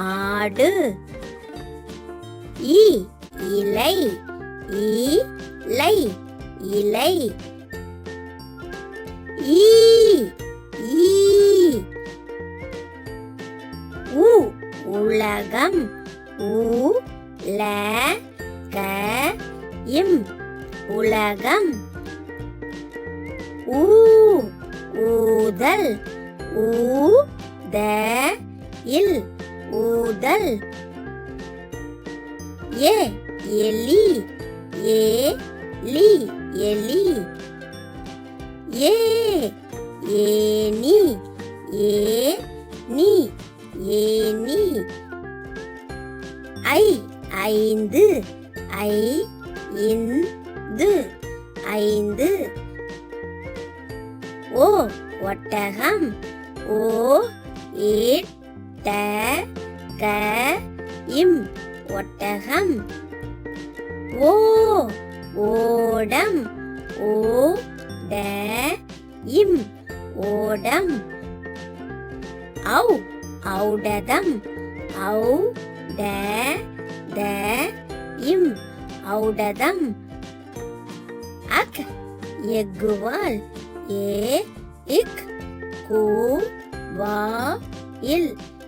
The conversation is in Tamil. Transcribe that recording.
ஆடு. இ இலை. இலை இலை. ஈ ஈ. உ உலகம். உ ல க இம். உலகம். ஊ ஊதல். ஊ த இல். ஊதல். ஏ எலி. ஏ லி எலி. ஏ ஏனி ஏ நீ. ஏனி ஐ ஐந்து. ஐ இந்து. ஐந்து. ஓ ஒட்டகம். ஓ ட க இம் ஒட்டகம். ஓ ஓடம். ஓ ட இம் ஓடம். ஔ ஔடதம். ஔ ட த இம் ஔடதம். அக் எக்குவால் ஏ இக் கூ வா இல்.